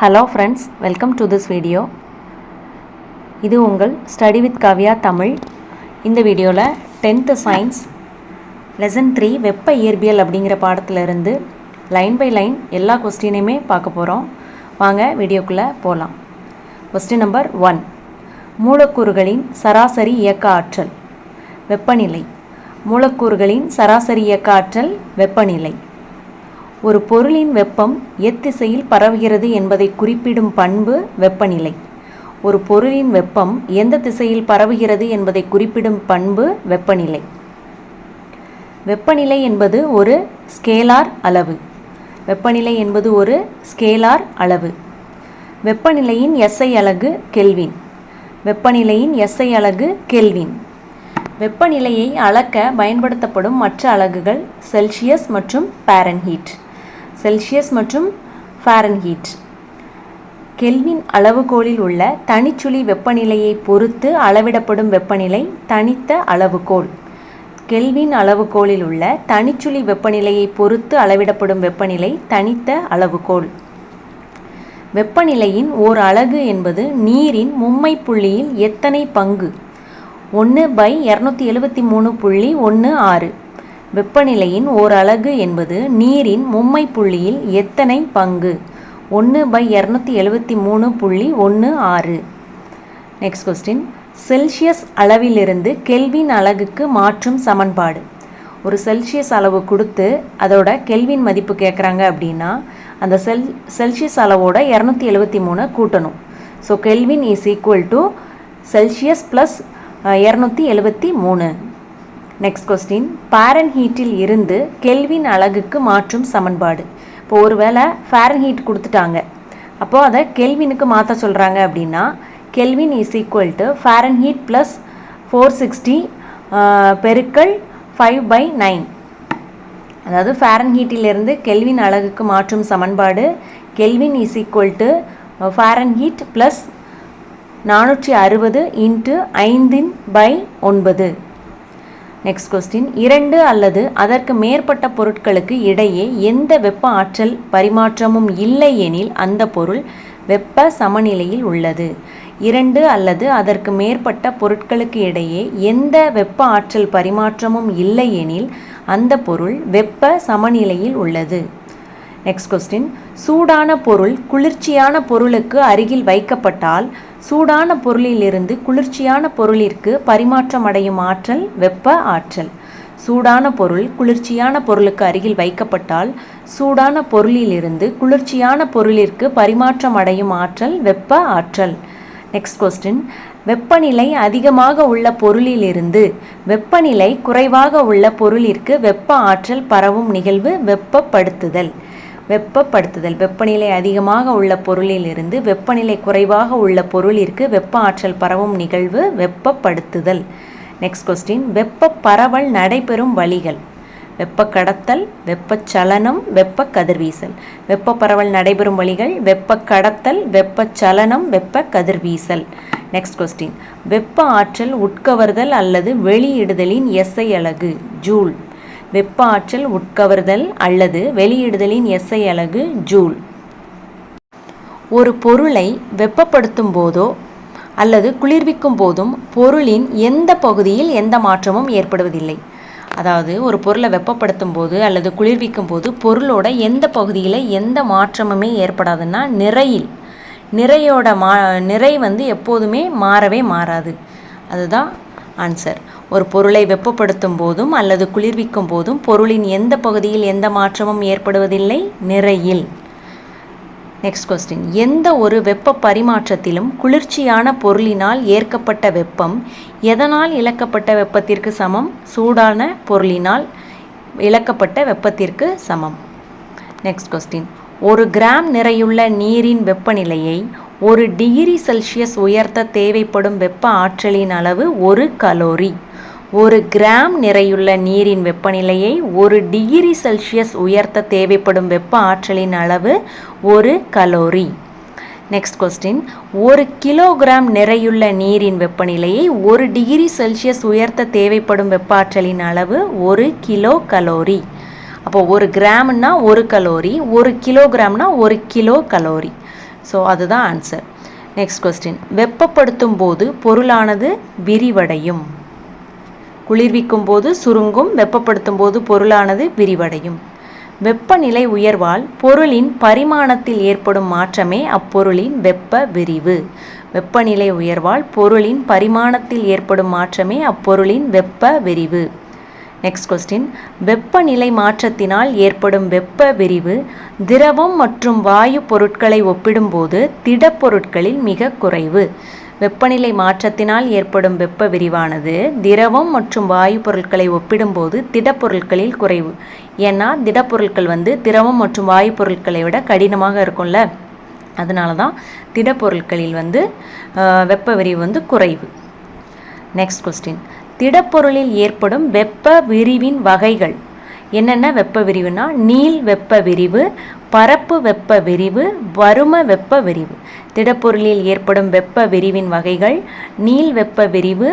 Hello friends welcome to this video இது உங்கள் study with Kavya Tamil இந்த வீடியோவில் டென்த்து சயின்ஸ் லெசன் த்ரீ வெப்ப இயற்பியல் அப்படிங்கிற பாடத்திலிருந்து லைன் பை லைன் எல்லா கொஸ்டினையுமே பார்க்க போகிறோம் வாங்க வீடியோக்குள்ளே போகலாம் கொஸ்டின் நம்பர் ஒன் மூலக்கூறுகளின் சராசரி இயக்க ஆற்றல் வெப்பநிலை. மூலக்கூறுகளின் சராசரி இயக்க ஆற்றல் வெப்பநிலை. ஒரு பொருளின் வெப்பம் எத்திசையில் பரவுகிறது என்பதை குறிப்பிடும் பண்பு வெப்பநிலை. ஒரு பொருளின் வெப்பம் எந்த திசையில் பரவுகிறது என்பதை குறிப்பிடும் பண்பு வெப்பநிலை. வெப்பநிலை என்பது ஒரு ஸ்கேலார் அளவு. வெப்பநிலை என்பது ஒரு ஸ்கேலார் அளவு. வெப்பநிலையின் எஸ்ஐ அலகு கெல்வின். வெப்பநிலையின் எஸ்ஐ அலகு கெல்வின். வெப்பநிலையை அளக்க பயன்படுத்தப்படும் மற்ற அலகுகள் செல்சியஸ் மற்றும் பாரன்ஹீட் செல்சியஸ் மற்றும் ஃபாரன்ஹீட் கெல்வின் அளவுகோலில் உள்ள தனிச்சுழி வெப்பநிலையை பொறுத்து அளவிடப்படும் வெப்பநிலை தனித்த அளவுகோல். கெல்வின் அளவுகோலில் உள்ள தனிச்சுழி வெப்பநிலையை பொறுத்து அளவிடப்படும் வெப்பநிலை தனித்த அளவுகோல். வெப்பநிலையின் ஓர் அலகு என்பது நீரின் மும்மை புள்ளியில் எத்தனை பங்கு? ஒன்று பை இரநூத்தி எழுபத்தி மூணு புள்ளி ஒன்று ஆறு. வெப்பநிலையின் ஓர் அலகு என்பது நீரின் மும்மை புள்ளியில் எத்தனை பங்கு? ஒன்று பை இரநூத்தி எழுபத்தி மூணு புள்ளி ஒன்று ஆறு. நெக்ஸ்ட் கொஸ்டின் செல்சியஸ் அளவிலிருந்து கெல்வின் அலகுக்கு மாற்றும் சமன்பாடு. ஒரு செல்சியஸ் அளவு கொடுத்து அதோட கெல்வின் மதிப்பு கேட்குறாங்க அப்படின்னா அந்த செல் செல்சியஸ் அளவோட இரநூத்தி எழுபத்தி மூணை கூட்டணும். So Kelvin is equal to Celsius plus இரநூத்தி எழுபத்தி மூணு நெக்ஸ்ட் கொஸ்டின் பேரன் ஹீட்டில் இருந்து கெல்வின் அழகுக்கு மாற்றும் சமன்பாடு. இப்போ ஒருவேளை ஃபேரன் ஹீட் கொடுத்துட்டாங்க. அப்போது அதை கெல்வினுக்கு மாற்ற சொல்கிறாங்க அப்படின்னா Kelvin is equal to Fahrenheit plus four sixty பெருக்கல் ஃபைவ் பை நைன் அதாவது ஃபேரன் ஹீட்டிலிருந்து கெல்வின் அழகுக்கு மாற்றும் சமன்பாடு Kelvin is equal to Fahrenheit plus நானூற்றி அறுபது இன்ட்டு ஐந்தின் பை ஒன்பது. நெக்ஸ்ட் கொஸ்டின் இரண்டு அல்லது அதற்கு மேற்பட்ட பொருட்களுக்கு இடையே எந்த வெப்ப ஆற்றல் பரிமாற்றமும் இல்லை எனில் அந்த பொருள் வெப்ப சமநிலையில் உள்ளது. இரண்டு அல்லது அதற்கு மேற்பட்ட பொருட்களுக்கு இடையே எந்த வெப்ப ஆற்றல் பரிமாற்றமும் இல்லை எனில் அந்த பொருள் வெப்ப சமநிலையில் உள்ளது. நெக்ஸ்ட் கொஸ்டின் சூடான பொருள் குளிர்ச்சியான பொருளுக்கு அருகில் வைக்கப்பட்டால் சூடான பொருளிலிருந்து குளிர்ச்சியான பொருளிற்கு பரிமாற்றம் அடையும் ஆற்றல் வெப்ப ஆற்றல். சூடான பொருள் குளிர்ச்சியான பொருளுக்கு அருகில் வைக்கப்பட்டால் சூடான பொருளிலிருந்து குளிர்ச்சியான பொருளிற்கு பரிமாற்றம் அடையும் ஆற்றல் வெப்ப ஆற்றல். நெக்ஸ்ட் கொஸ்டின் வெப்பநிலை அதிகமாக உள்ள பொருளிலிருந்து வெப்பநிலை குறைவாக உள்ள பொருளிற்கு வெப்ப ஆற்றல் பரவும் நிகழ்வு வெப்பப்படுத்துதல். வெப்பப்படுத்துதல் வெப்பநிலை அதிகமாக உள்ள பொருளிலிருந்து வெப்பநிலை குறைவாக உள்ள பொருளிற்கு வெப்ப ஆற்றல் பரவும் நிகழ்வு வெப்பப்படுத்துதல். நெக்ஸ்ட் கொஸ்டின் வெப்ப பரவல் நடைபெறும் வழிகள். வெப்ப கடத்தல் வெப்பச்சலனம் வெப்ப கதிர்வீசல் வெப்ப பரவல் நடைபெறும் வழிகள். வெப்ப கடத்தல் வெப்பச்சலனம் வெப்ப கதிர்வீசல் நெக்ஸ்ட் கொஸ்டின் வெப்ப ஆற்றல் உட்கவர்தல் அல்லது வெளியிடுதலின் எஸ்ஐ அலகு ஜூல். வெப்ப ஆற்றல் உட்கவர்தல் அல்லது வெளியிடுதலின் எஸ்ஐ அலகு ஜூல். ஒரு பொருளை வெப்பப்படுத்தும் போதோ அல்லது குளிர்விக்கும் போதும் பொருளின் எந்த பகுதியில் எந்த மாற்றமும் ஏற்படுவதில்லை. அதாவது ஒரு பொருளை வெப்பப்படுத்தும் போது அல்லது குளிர்விக்கும் போது பொருளோட எந்த பகுதியில் எந்த மாற்றமுமே ஏற்படாதுன்னா நிறையில். நிறையோட மா நிறை வந்து எப்போதுமே மாறவே மாறாது. அதுதான் ஆன்சர். ஒரு பொருளை வெப்பப்படுத்தும் போதும் அல்லது குளிர்விக்கும் போதும் பொருளின் எந்த பகுதியில் எந்த மாற்றமும் ஏற்படுவதில்லை? நிறையில். நெக்ஸ்ட் கொஸ்டின் எந்த ஒரு வெப்ப பரிமாற்றத்திலும் குளிர்ச்சியான பொருளினால் ஏற்கப்பட்ட வெப்பம் எதனால் இழக்கப்பட்ட வெப்பத்திற்கு சமம்? சூடான பொருளினால் இழக்கப்பட்ட வெப்பத்திற்கு சமம். நெக்ஸ்ட் கொஸ்டின் ஒரு கிராம் நிறையுள்ள நீரின் வெப்பநிலையை ஒரு டிகிரி செல்சியஸ் உயர்த்த தேவைப்படும் வெப்ப ஆற்றலின் அளவு ஒரு கலோரி. ஒரு கிராம் நிறையுள்ள நீரின் வெப்பநிலையை ஒரு டிகிரி செல்சியஸ் உயர்த்த தேவைப்படும் வெப்ப ஆற்றலின் அளவு ஒரு கலோரி. நெக்ஸ்ட் கொஸ்டின் ஒரு கிலோகிராம் நிறையுள்ள நீரின் வெப்பநிலையை ஒரு டிகிரி செல்சியஸ் உயர்த்த தேவைப்படும் வெப்ப ஆற்றலின் அளவு ஒரு கிலோ கலோரி அப்போ ஒரு கிராம்னா ஒரு கலோரி ஒரு கிலோகிராம்னா ஒரு கிலோ கலோரி ஸோ அதுதான் ஆன்சர் நெக்ஸ்ட் கொஸ்டின் வெப்பப்படுத்தும் போது பொருளானது விரிவடையும். குளிர்விக்கும் போது சுருங்கும் வெப்பப்படுத்தும் போது பொருளானது விரிவடையும். வெப்பநிலை உயர்வால் பொருளின் பரிமாணத்தில் ஏற்படும் மாற்றமே அப்பொருளின் வெப்ப விரிவு. வெப்பநிலை உயர்வால் பொருளின் பரிமாணத்தில் ஏற்படும் மாற்றமே அப்பொருளின் வெப்ப விரிவு. நெக்ஸ்ட் கொஸ்டின் வெப்பநிலை மாற்றத்தினால் ஏற்படும் வெப்ப விரிவு திரவம் மற்றும் வாயு பொருட்களை ஒப்பிடும்போது திடப்பொருட்களில் மிக குறைவு. வெப்பநிலை மாற்றத்தினால் ஏற்படும் வெப்ப விரிவானது திரவம் மற்றும் வாயு பொருட்களை ஒப்பிடும்போது திடப்பொருட்களில் குறைவு. ஏன்னா திடப்பொருட்கள் வந்து திரவம் மற்றும் வாயு பொருட்களை விட கடினமாக இருக்கும்ல. அதனால தான் திடப்பொருட்களில் வந்து வெப்ப விரிவு வந்து குறைவு. நெக்ஸ்ட் கொஸ்டின் திடப்பொருளில் ஏற்படும் வெப்ப விரிவின் வகைகள். என்னென்ன வெப்ப விரிவுனா நீள் வெப்ப விரிவு பரப்பு வெப்ப விரிவு வரும வெப்ப விரிவு. திடப்பொருளில் ஏற்படும் வெப்ப விரிவின் வகைகள் நீள் வெப்ப விரிவு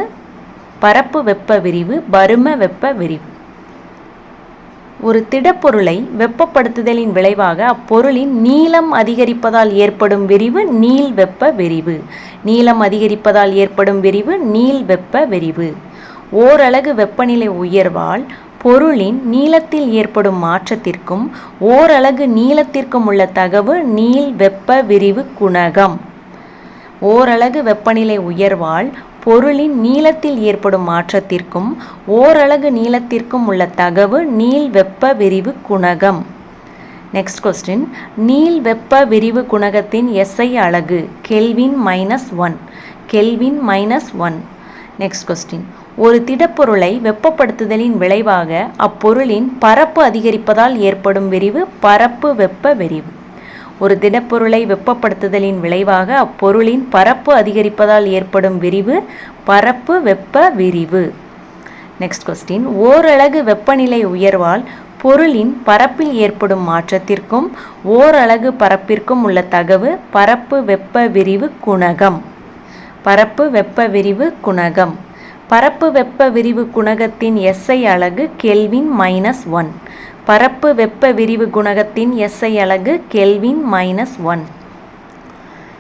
பரப்பு வெப்ப விரிவு பரும வெப்ப விரிவு. ஒரு திடப்பொருளை வெப்பப்படுத்துதலின் விளைவாக அப்பொருளின் நீளம் அதிகரிப்பதால் ஏற்படும் விரிவு நீள் வெப்ப விரிவு. நீளம் அதிகரிப்பதால் ஏற்படும் விரிவு நீள் வெப்ப விரிவு. ஓரலகு வெப்பநிலை உயர்வால் பொருளின் நீளத்தில் ஏற்படும் மாற்றத்திற்கும் ஓரலகு நீளத்திற்கும் உள்ள தகவு நீள் வெப்ப விரிவு குணகம். ஓரலகு வெப்பநிலை உயர்வால் பொருளின் நீளத்தில் ஏற்படும் மாற்றத்திற்கும் ஓரலகு நீளத்திற்கும் உள்ள தகவு நீள் வெப்ப விரிவு குணகம். நெக்ஸ்ட் கொஸ்டின் நீள் வெப்ப விரிவு குணகத்தின் எஸ்ஐ அலகு kelvin minus one kelvin minus one next question ஒரு திடப்பொருளை வெப்பப்படுத்துதலின் விளைவாக அப்பொருளின் பரப்பு அதிகரிப்பதால் ஏற்படும் விரிவு பரப்பு வெப்ப விரிவு. ஒரு திடப்பொருளை வெப்பப்படுத்துதலின் விளைவாக அப்பொருளின் பரப்பு அதிகரிப்பதால் ஏற்படும் விரிவு பரப்பு வெப்ப விரிவு. நெக்ஸ்ட் கொஸ்டின் ஓரலகு வெப்பநிலை உயர்வால் பொருளின் பரப்பில் ஏற்படும் மாற்றத்திற்கும் ஓரலகு பரப்பிற்கும் உள்ள தகவு பரப்பு வெப்ப விரிவு குணகம். பரப்பு வெப்ப விரிவு குணகம். பரப்பு வெப்ப விரிவு குணகத்தின் எஸ்ஐ அலகு கெல்வின் மைனஸ் ஒன் பரப்பு வெப்ப விரிவு குணகத்தின் எஸ்ஐ அலகு kelvin minus one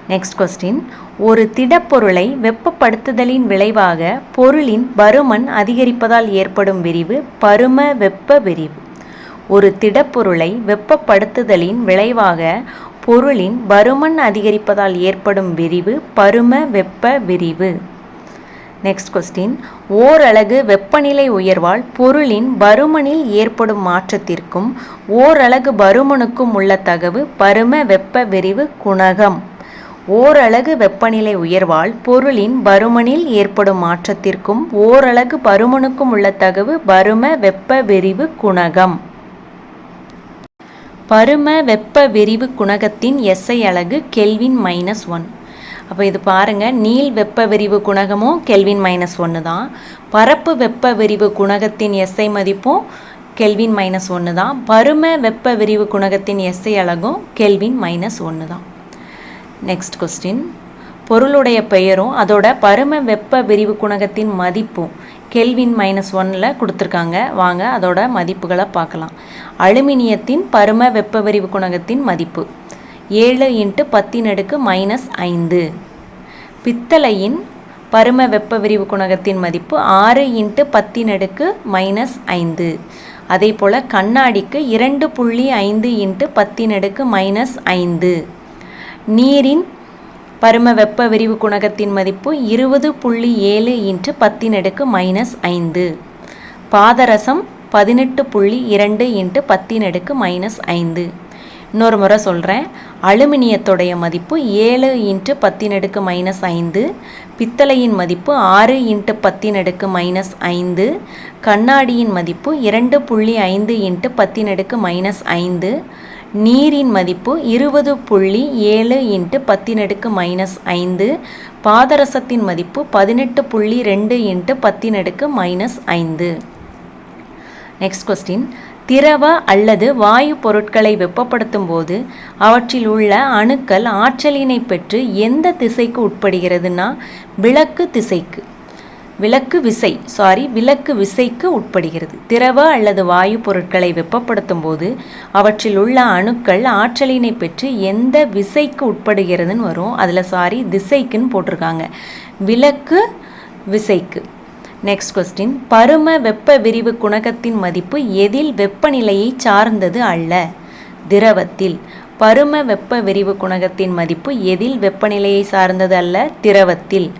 next question ஒரு திடப்பொருளை வெப்பப்படுத்துதலின் விளைவாக பொருளின் பருமன் அதிகரிப்பதால் ஏற்படும் விரிவு பரும வெப்ப விரிவு. ஒரு திடப்பொருளை வெப்பப்படுத்துதலின் விளைவாக பொருளின் பருமன் அதிகரிப்பதால் ஏற்படும் விரிவு பரும வெப்ப விரிவு. நெக்ஸ்ட் கொஸ்டின் ஓரலகு வெப்பநிலை உயர்வால் பொருளின் பருமனில் ஏற்படும் மாற்றத்திற்கும் ஓரலகு பருமனுக்கும் உள்ள தகவு பரும வெப்ப விரிவு குணகம். ஓரலகு வெப்பநிலை உயர்வால் பொருளின் பருமனில் ஏற்படும் மாற்றத்திற்கும் ஓரலகு பருமனுக்கும் உள்ள தகவு பரும வெப்ப விரிவு குணகம். பரும வெப்ப விரிவு குணகத்தின் எஸ்ஐ அலகு கெல்வின் மைனஸ் ஒன் அப்போ இது பாருங்கள் நீள் வெப்ப விரிவு குணகமும் கெல்வின் மைனஸ் ஒன்று தான். பரப்பு வெப்ப விரிவு குணகத்தின் எஸ்ஐ மதிப்பும் கெல்வின் மைனஸ் ஒன்று தான். பரும வெப்ப விரிவு குணகத்தின் எஸ்ஐ அழகும் கெல்வின் மைனஸ் ஒன்று தான். நெக்ஸ்ட் கொஸ்டின் பொருளுடைய பெயரும் அதோட பரும வெப்ப விரிவு குணகத்தின் மதிப்பும் கெல்வின் மைனஸ் ஒன்னில் கொடுத்துருக்காங்க. வாங்க அதோட மதிப்புகளை பார்க்கலாம். அலுமினியத்தின் பரும வெப்ப விரிவு குணகத்தின் மதிப்பு. ஏழு இன்ட்டு பத்தின் அடுக்கு மைனஸ் ஐந்து. பித்தளையின் பரும வெப்ப விரிவு குணகத்தின் மதிப்பு ஆறு இன்ட்டு பத்தின் அடுக்கு மைனஸ் ஐந்து. அதே போல் கண்ணாடிக்கு இரண்டு புள்ளி ஐந்து இன்ட்டு பத்தின் அடுக்கு மைனஸ் ஐந்து. நீரின் பரும வெப்ப விரிவு குணகத்தின் மதிப்பு இருபது புள்ளி ஏழு இன்ட்டு பத்தின் அடுக்கு மைனஸ் ஐந்து. பாதரசம் பதினெட்டு புள்ளி இரண்டு இன்ட்டு பத்தின் அடுக்கு மைனஸ் ஐந்து. இன்னொரு முறை சொல்கிறேன் அலுமினியத்துடைய மதிப்பு ஏழு இன்ட்டு பத்தின் அடுக்கு மைனஸ் ஐந்து பித்தளையின் மதிப்பு ஆறு இன்ட்டு பத்தின் அடுக்கு மைனஸ் ஐந்து கண்ணாடியின் மதிப்பு இரண்டு புள்ளி ஐந்து இன்ட்டு பத்தின் அடுக்கு மைனஸ் ஐந்து நீரின் மதிப்பு இருபது புள்ளி ஏழு இன்ட்டு பத்தின் அடுக்கு மைனஸ் ஐந்து பாதரசத்தின் மதிப்பு பதினெட்டு புள்ளி ரெண்டு இன்ட்டு பத்தின் அடுக்கு மைனஸ் ஐந்து. நெக்ஸ்ட் கொஸ்டின் திரவ அல்லது வாயு பொருட்களை வெப்பப்படுத்தும் போது அவற்றில் உள்ள அணுக்கள் ஆற்றலினை பெற்று எந்த திசைக்கு உட்படுகிறதுனா விளக்கு திசைக்கு. விளக்கு விசை சாரி விளக்கு விசைக்கு உட்படுகிறது. திரவ அல்லது வாயு பொருட்களை வெப்பப்படுத்தும் போது அவற்றில் உள்ள அணுக்கள் ஆற்றலினை பெற்று எந்த விசைக்கு உட்படுகிறதுன்னு வரும். அதில் சாரி திசைக்குன்னு போட்டிருக்காங்க. விளக்கு விசைக்கு. நெக்ஸ்ட் கொஸ்டின் பரும வெப்ப விரிவு குணகத்தின் மதிப்பு எதில் வெப்பநிலையை சார்ந்தது அல்ல? திரவத்தில். பரும வெப்ப விரிவு குணகத்தின் மதிப்பு எதில் வெப்பநிலையை சார்ந்தது அல்ல? திரவத்தில்.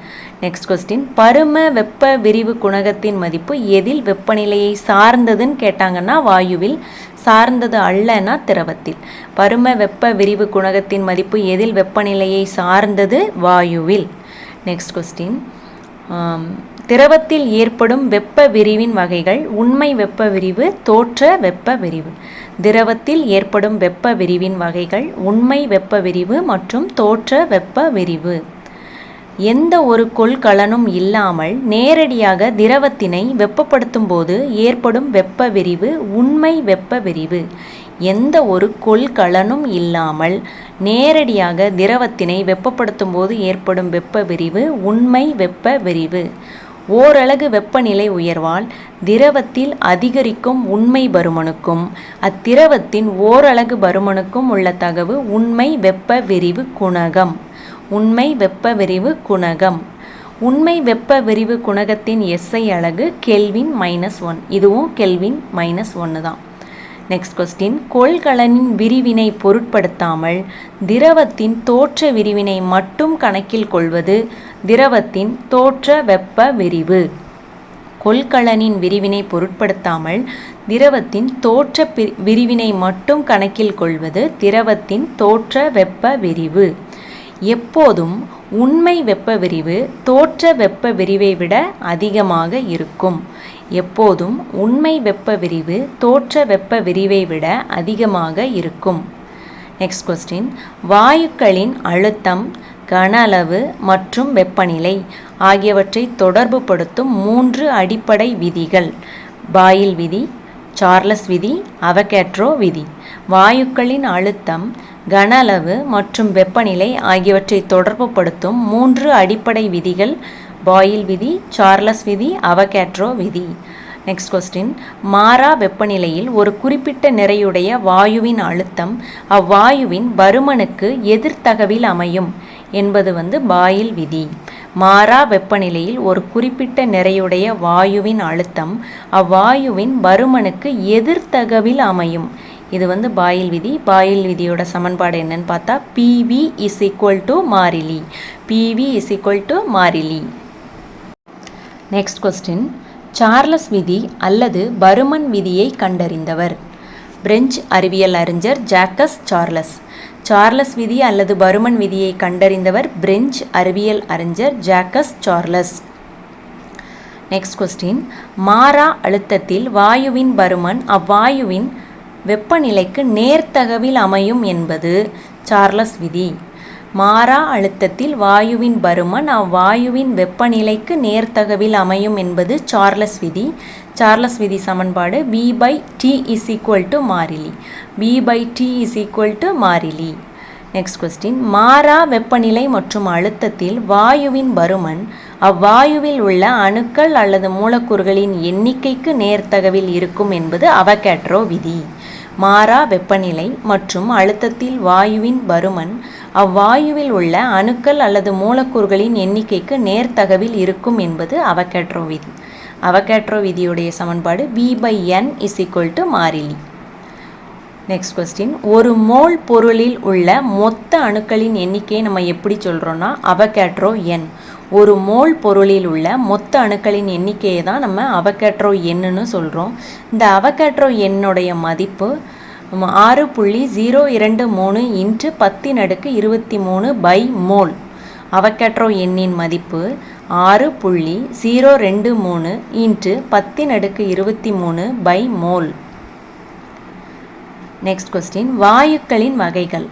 நெக்ஸ்ட் கொஸ்டின் பரும வெப்ப விரிவு குணகத்தின் மதிப்பு எதில் வெப்பநிலையை சார்ந்ததுன்னு கேட்டாங்கன்னா வாயுவில் சார்ந்தது அல்லனா திரவத்தில். பரும வெப்ப விரிவு குணகத்தின் மதிப்பு எதில் வெப்பநிலையை சார்ந்தது? வாயுவில். நெக்ஸ்ட் கொஸ்டின் திரவத்தில் ஏற்படும் வெப்ப விரிவின் வகைகள் உண்மை வெப்ப விரிவு தோற்ற வெப்ப விரிவு. திரவத்தில் ஏற்படும் வெப்ப விரிவின் வகைகள் உண்மை வெப்ப விரிவு மற்றும் தோற்ற வெப்ப விரிவு. எந்த ஒரு கொள்கலனும் இல்லாமல் நேரடியாக திரவத்தினை வெப்பப்படுத்தும் போது ஏற்படும் வெப்ப விரிவு உண்மை வெப்ப விரிவு. எந்த ஒரு கொள்கலனும் இல்லாமல் நேரடியாக திரவத்தினை வெப்பப்படுத்தும் போது ஏற்படும் வெப்ப விரிவு உண்மை வெப்ப விரிவு. ஓரலகு வெப்பநிலை உயர்வால் திரவத்தில் அதிகரிக்கும் உண்மை பருமனுக்கும் அத்திரவத்தின் ஓரலகு பருமனுக்கும் உள்ள தகவு உண்மை வெப்ப விரிவு குணகம். உண்மை வெப்ப விரிவு குணகம். உண்மை வெப்ப விரிவு குணகத்தின் எஸ்ஐ அலகு கெல்வின் மைனஸ் ஒன் இதுவும் கெல்வின் மைனஸ் ஒன்று தான். நெக்ஸ்ட் கொஸ்டின் கொள்கலனின் விரிவினை பொருட்படுத்தாமல் திரவத்தின் தோற்ற விரிவினை மட்டும் கணக்கில் கொள்வது திரவத்தின் தோற்ற வெப்ப விரிவு. கொள்கலனின் விரிவினை பொருட்படுத்தாமல் திரவத்தின் தோற்ற விரிவினை மட்டும் கணக்கில் கொள்வது திரவத்தின் தோற்ற வெப்ப விரிவு. எப்போதும் உண்மை வெப்ப விரிவு தோற்ற வெப்ப விரிவை விட அதிகமாக இருக்கும். எப்போதும் உண்மை வெப்ப விரிவு தோற்ற வெப்ப விரிவை விட அதிகமாக இருக்கும். நெக்ஸ்ட் கொஸ்டின் வாயுக்களின் அழுத்தம் கன அளவு மற்றும் வெப்பநிலை ஆகியவற்றை தொடர்புபடுத்தும் மூன்று அடிப்படை விதிகள். பாயில் விதி சார்லஸ் விதி அவகேட்ரோ விதி. வாயுக்களின் அழுத்தம் கன அளவு மற்றும் வெப்பநிலை ஆகியவற்றை தொடர்புபடுத்தும் மூன்று அடிப்படை விதிகள் பாயில் விதி சார்லஸ் விதி அவகேட்ரோ விதி. நெக்ஸ்ட் கொஸ்டின் மாறா வெப்பநிலையில் ஒரு குறிப்பிட்ட நிறையுடைய வாயுவின் அழுத்தம் அவ்வாயுவின் பருமனுக்கு எதிர்த்தகவில் அமையும் என்பது வந்து பாயில் விதி. மாறா வெப்பநிலையில் ஒரு குறிப்பிட்ட நிறையுடைய வாயுவின் அழுத்தம் அவ்வாயுவின் பருமனுக்கு எதிர்த்தகவில் அமையும் இது வந்து பாயில் விதி. பாயில் விதியோட சமன்பாடு என்னன்னு பார்த்தா பிவி இஸ் ஈக்குவல் டு மாறிலி. பிவி இஸ் ஈக்குவல் டு மாறிலி. நெக்ஸ்ட் கொஸ்டின் சார்லஸ் விதி அல்லது பருமன் விதியை கண்டறிந்தவர். பிரெஞ்சு அறிவியல் அறிஞர் ஜாக்கஸ் சார்லஸ் சார்லஸ் விதி அல்லது பருமன் விதியை கண்டறிந்தவர் பிரெஞ்சு அறிவியல் அறிஞர் ஜாக்கஸ் சார்லஸ் நெக்ஸ்ட் கொஸ்டின் மாறா அழுத்தத்தில் வாயுவின் பருமன் அவ்வாயுவின் வெப்பநிலைக்கு நேர்த்தகவில் அமையும் என்பது சார்லஸ் விதி. மாறா அழுத்தத்தில் வாயுவின் பருமன் அவ்வாயுவின் வெப்பநிலைக்கு நேர்த்தகவில் அமையும் என்பது சார்லஸ் விதி. சார்லஸ் விதி சமன்பாடு V by T is equal to மாறிலி. V by T is equal to மாறிலி. நெக்ஸ்ட் கொஸ்டின் மாறா வெப்பநிலை மற்றும் அழுத்தத்தில் வாயுவின் பருமன் அவ்வாயுவில் உள்ள அணுக்கள் அல்லது மூலக்கூறுகளின் எண்ணிக்கைக்கு நேர்த்தகவில் இருக்கும் என்பது அவகேட்ரோ விதி. மாறா வெப்பநிலை மற்றும் அழுத்தத்தில் வாயுவின் பருமன் அவ்வாயுவில் உள்ள அணுக்கள் அல்லது மூலக்கூறுகளின் எண்ணிக்கைக்கு நேர்த்தகவில் இருக்கும் என்பது அவகேட்ரோ விதி. அவகேட்ரோ விதியுடைய சமன்பாடு V by N is equal to மாறிலி. நெக்ஸ்ட் கொஸ்டின் ஒரு மோல் பொருளில் உள்ள மொத்த அணுக்களின் எண்ணிக்கையை நம்ம எப்படி சொல்கிறோன்னா அவகேட்ரோ எண் ஒரு மோல் பொருளில் உள்ள மொத்த அணுக்களின் எண்ணிக்கையை தான் நம்ம அவகேட்ரோ எண்ணுன்னு சொல்கிறோம் இந்த அவகேட்ரோ எண்ணுடைய மதிப்பு ஆறு புள்ளி ஜீரோ இரண்டு மூணு இன்ட்டு பத்தின் அடுக்கு இருபத்தி மூணு பை மோல். அவகேட்ரோ எண்ணின் மதிப்பு ஆறு புள்ளி ஜீரோ ரெண்டு மூணு இன்ட்டு பத்தின் அடுக்கு இருபத்தி மூணு பை மோல். நெக்ஸ்ட் கொஸ்டின் வாயுக்களின் வகைகள்.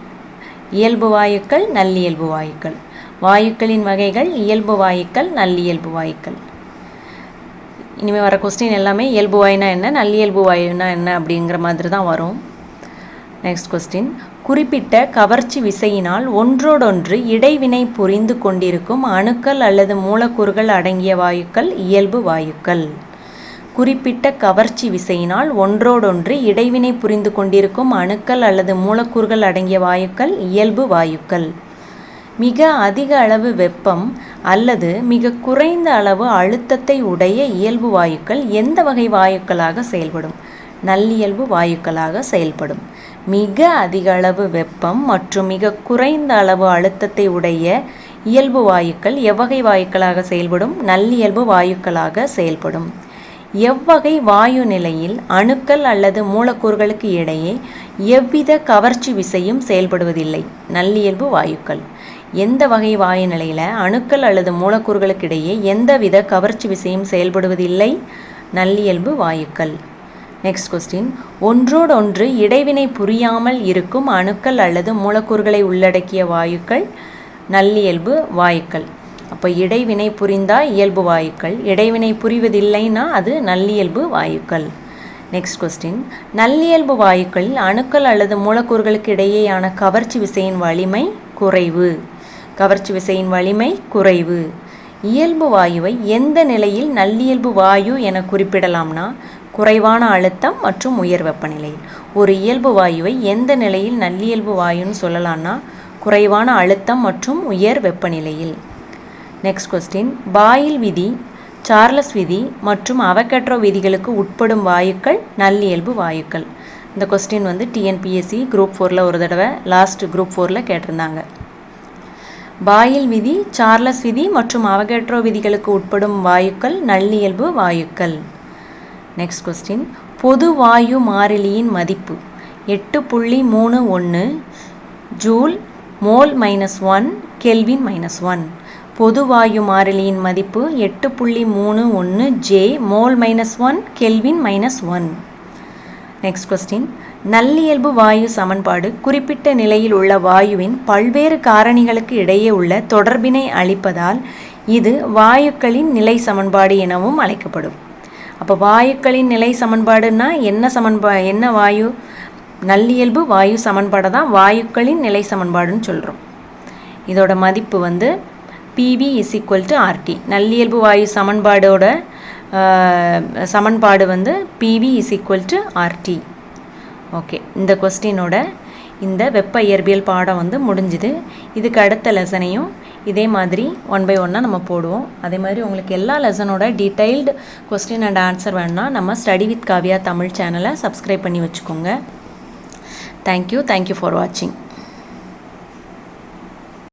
இயல்பு வாயுக்கள் நல்லியல்பு வாயுக்கள். வாயுக்களின் வகைகள் இயல்பு வாயுக்கள் நல்லியல்பு வாயுக்கள். இனிமேல் வர கொஸ்டின் எல்லாமே இயல்பு வாயுனா என்ன நல்லியல்பு வாயுனா என்ன அப்படிங்கிற மாதிரி தான் வரும். நெக்ஸ்ட் கொஸ்டின் குறிப்பிட்ட கவர்ச்சி விசையினால் ஒன்றோடொன்று இடைவினை புரிந்து கொண்டிருக்கும் அணுக்கள் அல்லது மூலக்கூறுகள் அடங்கிய வாயுக்கள் இயல்பு வாயுக்கள். குறிப்பிட்ட கவர்ச்சி விசையினால் ஒன்றோடொன்று இடைவினை புரிந்து கொண்டிருக்கும் அணுக்கள் அல்லது மூலக்கூறுகள் அடங்கிய வாயுக்கள் இயல்பு வாயுக்கள். மிக அதிக அளவு வெப்பம் அல்லது மிக குறைந்த அளவு அழுத்தத்தை உடைய இயல்பு வாயுக்கள் எந்த வகை வாயுக்களாக செயல்படும்? நல்லியல்பு வாயுக்களாக செயல்படும். மிக அதிக அளவு வெப்பம் மற்றும் மிக குறைந்த அளவு அழுத்தத்தை உடைய இயல்பு வாயுக்கள் எவ்வகை வாயுக்களாக செயல்படும்? நல்லியல்பு வாயுக்களாக செயல்படும். எவ்வகை வாயு நிலையில் அணுக்கள் அல்லது மூலக்கூறுகளுக்கு இடையே எவ்வித கவர்ச்சி விசையும் செயல்படுவதில்லை. நல்லியல்பு வாயுக்கள். எந்த வகை வாயு நிலையில் அணுக்கள் அல்லது மூலக்கூறுகளுக்கு இடையே எந்தவித கவர்ச்சி விசையும் செயல்படுவதில்லை? நல்லியல்பு வாயுக்கள். நெக்ஸ்ட் கொஸ்டின் ஒன்றோடொன்று இடைவினை புரியாமல் இருக்கும் அணுக்கள் அல்லது மூலக்கூறுகளை உள்ளடக்கிய வாயுக்கள். நல்லியல்பு வாயுக்கள். அப்போ இடைவினை புரிந்தால் இயல்பு வாயுக்கள். இடைவினை புரிவதில்லைன்னா அது நல்லியல்பு வாயுக்கள். நெக்ஸ்ட் கொஸ்டின் நல்லியல்பு வாயுக்களில் அணுக்கள் அல்லது மூலக்கூறுகளுக்கு இடையேயான கவர்ச்சி விசையின் வலிமை குறைவு. கவர்ச்சி விசையின் வலிமை குறைவு. இயல்பு வாயுவை எந்த நிலையில் நல்லியல்பு வாயு என குறிப்பிடலாம்னா குறைவான அழுத்தம் மற்றும் உயர் வெப்பநிலை. ஒரு இயல்பு வாயுவை எந்த நிலையில் நல்லியல்பு வாயுன்னு சொல்லலாம்னா குறைவான அழுத்தம் மற்றும் உயர் வெப்பநிலையில். நெக்ஸ்ட் கொஸ்டின் பாயில் விதி சார்லஸ் விதி மற்றும் அவகட்ரோ விதிகளுக்கு உட்படும் வாயுக்கள் நல்லியல்பு வாயுக்கள். இந்த கொஸ்டின் வந்து டிஎன்பிஎஸ்சி குரூப் ஃபோரில் ஒரு தடவை லாஸ்ட் குரூப் ஃபோரில் கேட்டிருந்தாங்க. பாயில் விதி சார்லஸ் விதி மற்றும் அவகட்ரோ விதிகளுக்கு உட்படும் வாயுக்கள் நல்லியல்பு வாயுக்கள். நெக்ஸ்ட் கொஸ்டின் பொது வாயு மாறிலியின் மதிப்பு. எட்டு புள்ளி மூணு ஒன்று joule mole minus one kelvin minus one பொது வாயு மாறிலியின் மதிப்பு எட்டு புள்ளி மூணு ஒன்று J mole minus one kelvin minus one next question நல்லியல்பு வாயு சமன்பாடு குறிப்பிட்ட நிலையில் உள்ள வாயுவின் பல்வேறு காரணிகளுக்கு இடையே உள்ள தொடர்பினை அளிப்பதால் இது வாயுக்களின் நிலை சமன்பாடு எனவும் அழைக்கப்படும். அப்போ வாயுக்களின் நிலை சமன்பாடுன்னா என்ன சமன்பா என்ன வாயு? நல்லியல்பு வாயு சமன்பாடை தான் வாயுக்களின் நிலை சமன்பாடுன்னு சொல்கிறோம் இதோட மதிப்பு வந்து PV is equal to RT நல்லியல்பு வாயு சமன்பாடோட சமன்பாடு வந்து PV is equal to RT okay இந்த கொஸ்டினோட இந்த வெப்ப இயற்பியல் பாடம் வந்து முடிஞ்சுது. இதுக்கு அடுத்த லெசனையும் இதே மாதிரி ஒன் பை ஒன்னாக நம்ம போடுவோம். அதே மாதிரி உங்களுக்கு எல்லா லெசனோட டீட்டெயில்டு கொஸ்டின் அண்ட் ஆன்சர் வேணும்னா நம்ம ஸ்டடி வித் காவியா தமிழ் சேனலை சப்ஸ்கிரைப் பண்ணி வச்சுக்கோங்க. தேங்க்யூ தேங்க்யூ ஃபார் வாட்சிங்